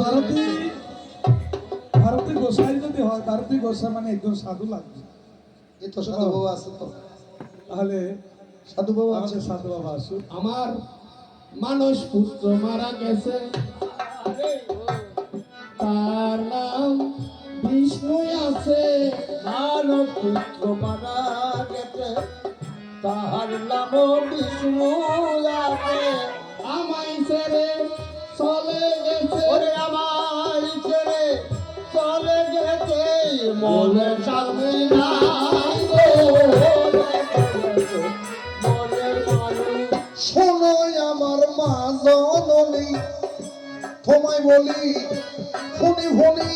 ভারতী ভারতী গোসাই যদি হয় ভারতী গোসাই মানে একজন সাধু লাগবে। এই তো সাধু বাবা আছে তো। তাহলে সাধু বাবা আছে সাধু বাবা আসুক আমার মানুষ পুত্র মারা গেছে। তার নাম বিষ্ণু আছে। মানব পুত্র মারা গেছে। তাহার নাম বিষ্ণু আছে। তোমায় বলি ফোনে ফোনে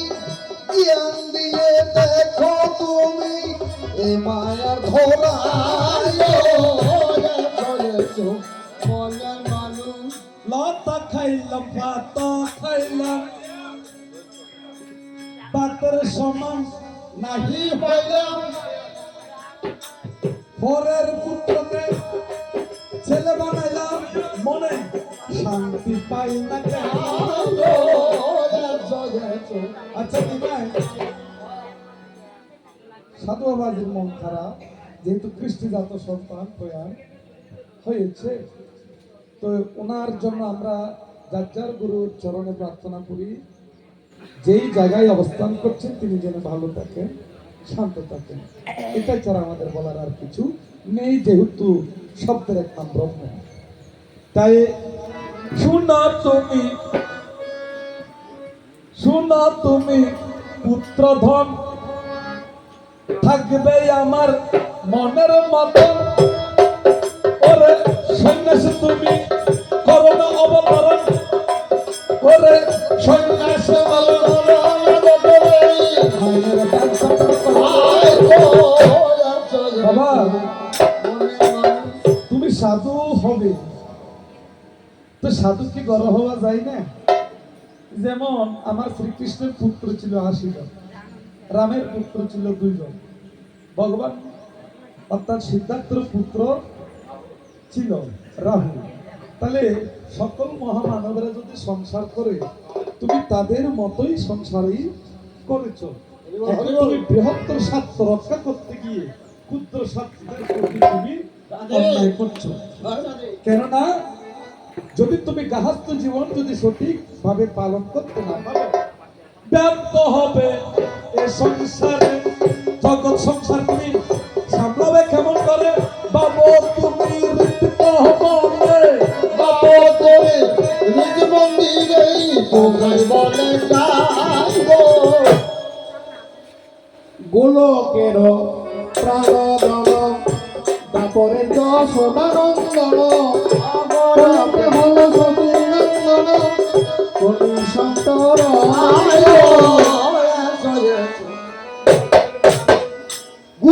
জ্ঞান দিয়ে দেখো তুমি, এ মায়ার মানুষ লতা খাইলাম ভাত খাইলাম ভাতের সমান নাহি পরের পুত্রকে ছেলে বানাইলাম। মনে শান্তি পাই না আচ্ছা কি ভাই? সাধু বাবাজির মন খারাপ। যেহেতু খ্রিস্টজাত সন্তান হয়েছে, তো ওনার জন্য আমরা যার যার গুরুর চরণে প্রার্থনা করি। যেই জায়গায় অবস্থান করছেন, তিনি যেন ভালো থাকেন, শান্ত থাকেন। এটাই ছাড়া আমাদের বলার আর কিছু নেই, যেহেতু শব্দের এক নাম ব্রহ্ম। তাই শুনা তুমি শুনা তুমি পুত্রধন, থাকবে আমার মনের মতন যায় না? যেমন আমার শ্রীকৃষ্ণের পুত্র ছিল আশি জন রামের পুত্র ছিল দুইজন। ভগবান অর্থাৎ সিদ্ধার্থর পুত্র ছিল রাহু। তাহলে সকল মহামানবেরা যদি সংসার করে তুমি তাদের মতোই সংসারই করেছ। তুমি বৃহত্তর স্বার্থ রক্ষা করতে গিয়ে ক্ষুদ্র স্বার্থের প্রতি তুমি অন্যায় করছ। কেননা যদি তুমি গাহাস্ত জীবন যদি সঠিক ভাবে পালন করতে না পারো ব্যর্থ হবে এ সংসারে। জগৎ সংসার তুমি সামলাবে কেমন করে? বাবু তুমি বাবু নিজ বলে গোলকের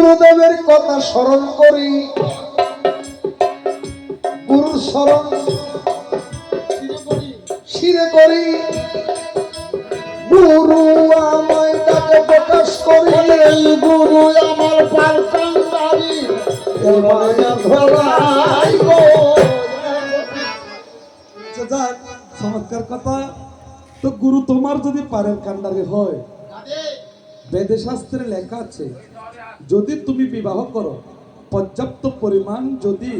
গুরুদেবের কথা স্মরণ করি। গুরুর স্মরণ শিরে করি। গুরু আমায় তাকে প্রকাশ করি গুরু আমার পালকান্দারি। আচ্ছা, চমৎকার কথা। তো গুরু তোমার যদি পারের কান্ডারে হয়। বেদে শাস্ত্রে লেখা আছে যদি তুমি বিবাহ করো, পর্যাপ্ত পরিমাণ যদি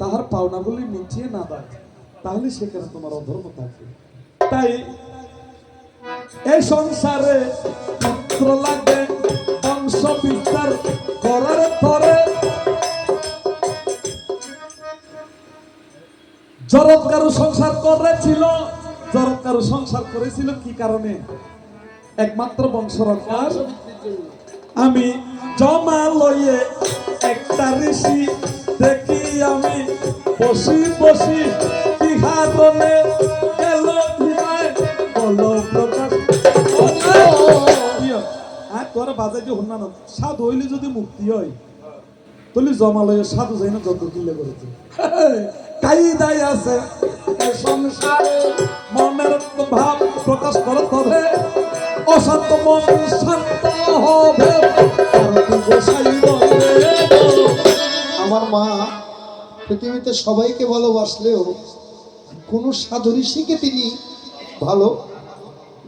তাহার পাওনাগুলি মিটিয়ে না দেয় তাহলে সেখানে তোমার অধর্ম থাকে তাই এই সংসারে পুত্র লাগে, বংশ বিস্তার করার পরে জরৎ কারু সংসার করেছিল জরৎ কারু সংসার করেছিল কি কারণে? একমাত্র বংশ রক্ষার আমি জমা লইয়ে একটা ঋষি, দেখি আমি বসি বসি গেল ভিমায় বল প্রকাশ। আর তোর বাজাই যে হন্যা সাধু হইলে যদি মুক্তি হয় জমা লইয়ে সাধু যাই না যত দিলে করেছে। আছে সংসারে মনের ভাব প্রকাশ মন শান্ত হবে। আমার মা পৃথিবীতে সবাইকে ভালোবাসলেও কোন সাধু ঋষিকে তিনি ভালো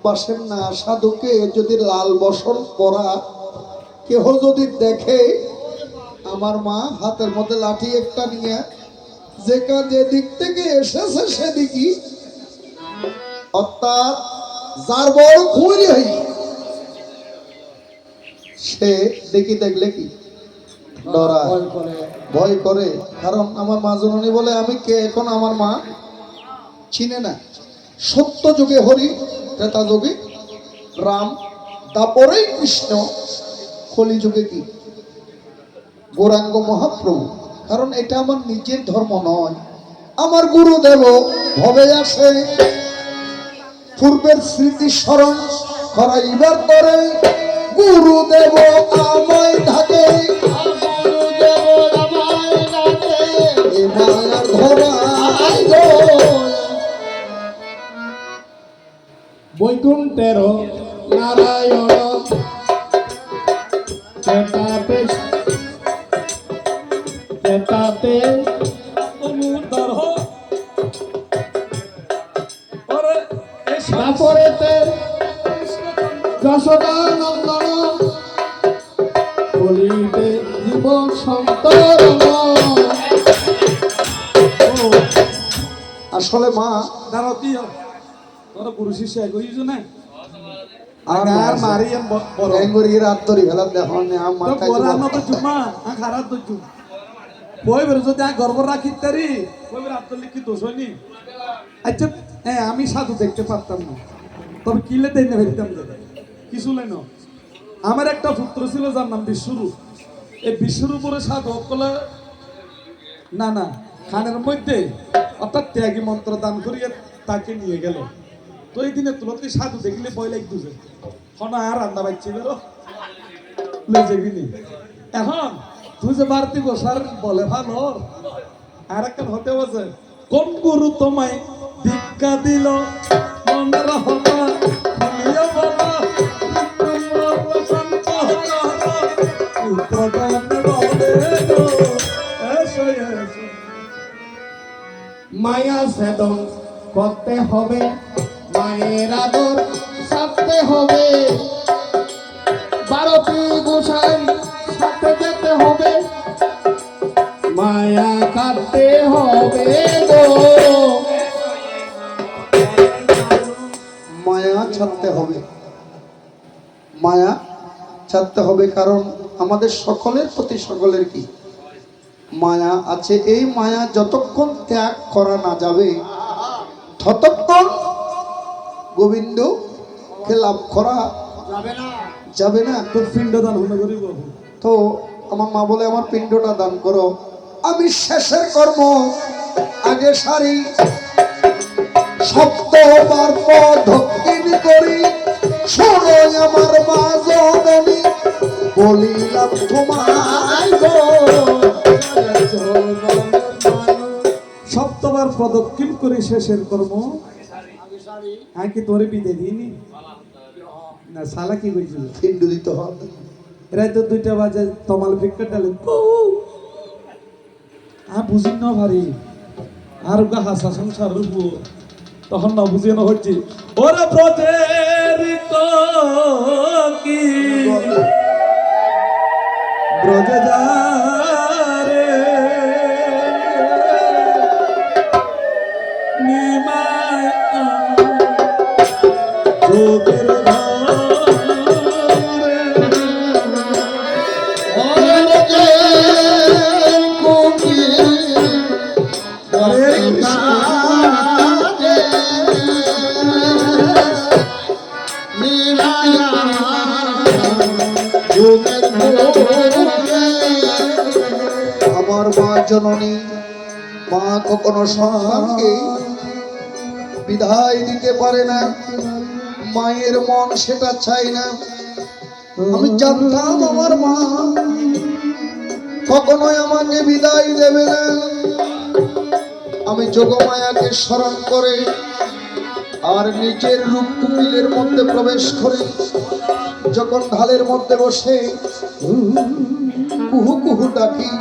বাসেন না। সাধুকে যদি লাল বসন পরা কেহ যদি দেখে, আমার মা হাতের মধ্যে লাঠি একটা নিয়ে যে দিক থেকে এসেছে সেদিকই অর্থাৎ যার বড় খুঁড়ি হই সে দেখি দেখলে কি? ডরায় ভয় করে। কারণ আমার মা জননী বলে আমি কে? এখন আমার মা চিনে না। সত্য যুগে হরি ত্রেতা যুগে রাম। তারপরেই কৃষ্ণ। কলি যুগে কি? গৌরাঙ্গ মহাপ্রভু। কারণ এটা আমার নিজের ধর্ম নয়। আমার গুরুদেব ভবে আসে। পূর্বের স্মৃতি স্মরণ করাইবার পরে গুরুদেব আমায় মায়ার বৈকুণ্ঠের নারায়ণ এই সব তারপরেতে যশোদা নন্দন বলিতে জীব সন্তরণ। আসলে মা দাঁড়াও কি তোরা গুরু শিষ্য কইছ না আর আর বড়। বেঙ্গরি রাত ধরি ফেলার দেখো নে আম তো মাথায় বড় দিব। না তো জুমা আ খারাপ তো জুম বই বের যদি আ গর্ব রাখি তারি বই বের আব্দুল লিখি দোষ আচ্ছা হ্যাঁ আমি সাধু দেখতে পারতাম না। তবে কিলে না ফেলতাম কিছু লাইন আমার একটা পুত্র ছিল যার নাম বিশ্বরূপ। এই বিশ্বরূপরে সাধু অকলে না না, খানের মধ্যে অর্থাৎ ত্যাগী মন্ত্র দান করিয়ে তাকে নিয়ে গেল। তো এই দিনে তুলতে সাধু দেখলে ভয় লাগতেছে হন, আর রান্না বাচ্চি বেরো লেজে গিনি এখন তুই যে বাড়তি গোসার বলে ভালো। আর একটা হতে বসে, কোন গুরু তোমায় দীক্ষা দিল। মায়া সেদন করতে হবে, মায়ের আদর সাথে হবে। বারোটি গোসাই সাথে যেতে হবে, মায়া কাটতে হবে। ছাড়তে হবে। মায়া ছাড়তে হবে কারণ আমাদের সকলের প্রতি সকলের কি? মায়া আছে। এই মায়া যতক্ষণ ত্যাগ করা না যাবে ততক্ষণ গোবিন্দকে লাভ করা যাবে না। তোর পিণ্ডদান হলে করিব তো আমার মা বলে আমার পিণ্ডটা দান করো। আমি শেষের কর্ম। আগে সারি। সপ্তবার দক্ষিণ করি শোনো আমার মা জননী বলিলাম তোমায় সপ্তবার প্রদক্ষিণ করে শেষের কর্ম? হ্যাঁ কি তোরে বিদে দিইনি? না সালা কি কইছিল? পিণ্ড দিতে হবে। এরাই তো দুইটা বাজে তমাল ভিক্ষা ডালে হ্যাঁ বুঝি না ভারি আর গা হাসা সংসার রূপ তখন না বুঝিয়ে না হচ্ছে। ওরা ব্রজের কি ব্রজে যা মা জননী, মা কখনো সন্তানকে বিদায় দিতে পারে না। মায়ের মন সেটা চাই না। আমি জানতাম আমার মা কখনোই আমাকে বিদায় দেবে না। আমি যোগমায়াকে স্মরণ করে আর নিজের রূপ কুমিলের মধ্যে প্রবেশ করে যখন ঢালের মধ্যে বসে, কুহু কুহু ডাকি,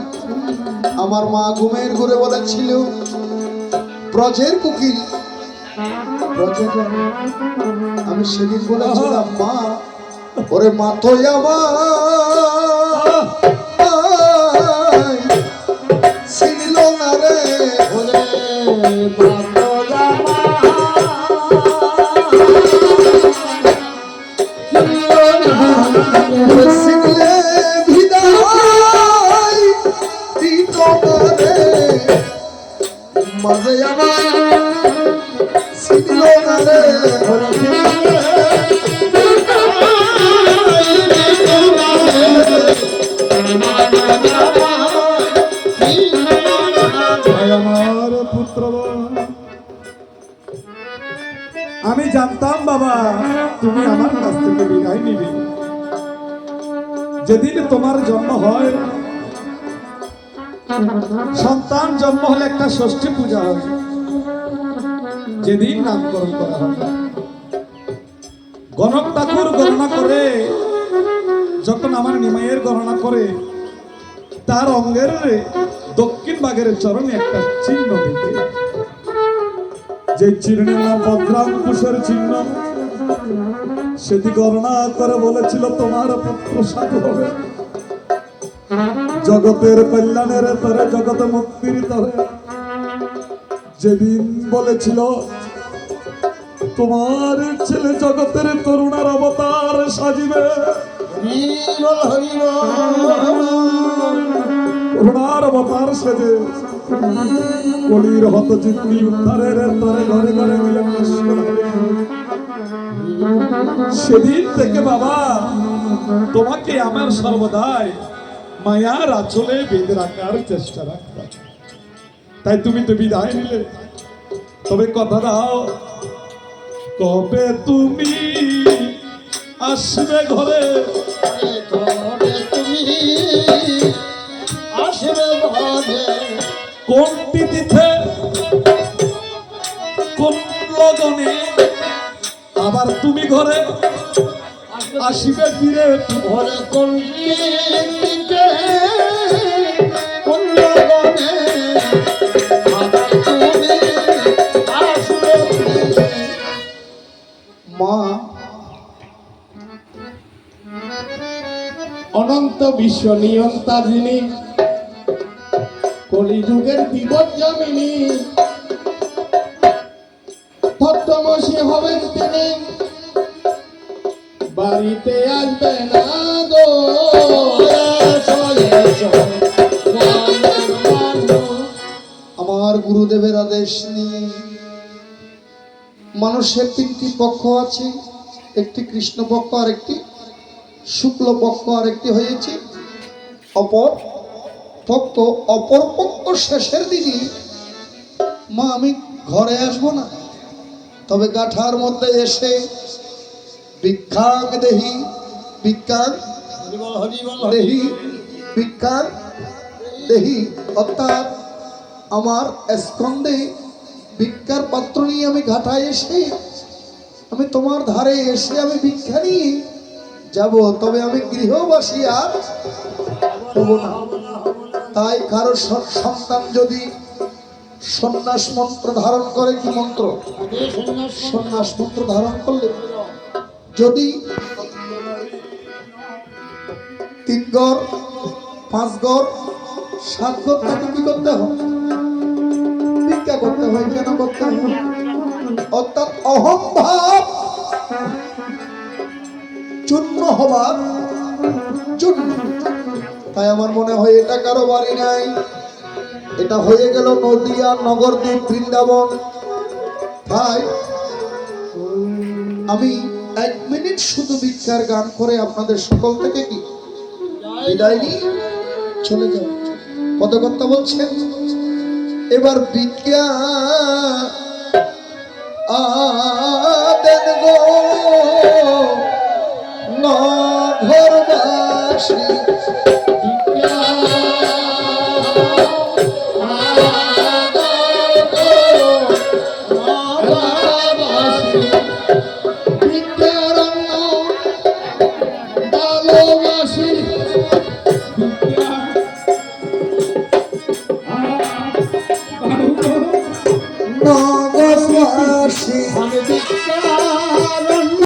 আমার মা ঘুমের ঘুরে বলেছিল, ব্রজের কুকিল আমি সেদিন বলেছিলাম, মা, ওরে মা তো আমার যেদিন তোমার জন্ম হয়, সন্তান জন্ম হলে একটা ষষ্ঠী পূজা হয় যেদিন নামকরণ করা হয় গণক ঠাকুর গণনা করে, যখন আমার নিমাইয়ের গণনা করে, তার অঙ্গের দক্ষিণ ভাগের চরণে একটা চিহ্ন দিতে। যে চিহ্নের নাম ভদ্রাঙ্কুশের চিহ্ন সেটি গণনা করে বলেছিল তোমার পুত্র সাধু হবে। জগতের কল্যাণের তরে জগতে মুক্তির তরে যেদিন বলেছিল তোমার ছেলে জগতের তরুণার অবতার সাজিবে। করুণার অবতার সেজে কলির হত চিত্তি উদ্ধারের তরে ঘরে ঘরে মিলে। সেদিন থেকে বাবা তোমাকে আমার সর্বদাই মায়ার আচলে বেঁধে রাখার চেষ্টা রাখবা তাই তুমি তো বিদায় নিলে। তবে কথা দাও কবে তুমি আসবে ঘরে? তুমি আসবে ঘরে? কোন তিথিতে কোন লগনে? আবার তুমি ঘরে আসিবে ফিরে ঘরে। মা, অনন্ত বিশ্ব নিয়ন্তা যিনি, কলিযুগের বিপদ জমিনী ভক্তমসী হবেন তিনি বাড়িতে আসবে না গো। আমার গুরুদেবের আদেশ নিয়ে মানুষের তিনটি পক্ষ আছে। একটি কৃষ্ণ পক্ষ আর একটি শুক্ল পক্ষ আর একটি হয়েছে। অপর পক্ষ অপর পক্ষ শেষের দিকে মা আমি ঘরে আসব না। তবে গাঠার মধ্যে এসে ভিক্ষাং দেহি হরিবল, দেহি ভিক্ষার দেহি অর্থাৎ আমার স্কন্ধে ভিক্ষার পাত্র নিয়ে আমি ঘাটায় এসে আমি তোমার ধারে এসে আমি ভিক্ষা নিয়ে যাব তবে আমি গৃহবাসী আর তাই কারও সন্তান যদি সন্ন্যাস মন্ত্র ধারণ করে কি মন্ত্র? সন্ন্যাস মন্ত্র ধারণ করলে যদি তিন গড়, পাঁচ গড়, সাত গড় তাকে কি করতে হবে ভিক্ষা করতে হয়, কেন করতে হয়? অর্থাৎ অহংভাব চূর্ণ হবার জন্য। তাই আমার মনে হয় এটা কারও বাড়ি নাই। এটা হয়ে গেল নদিয়া নগরদ্বীপ বৃন্দাবন। তাই আমি এক মিনিট শুধু ভিক্ষার গান করে আপনাদের সকল থেকে কি বিদায় নিয়ে চলে যাব পদকর্তা বলছেন, এবার ভিক্ষা আদেন গো নগরবাসী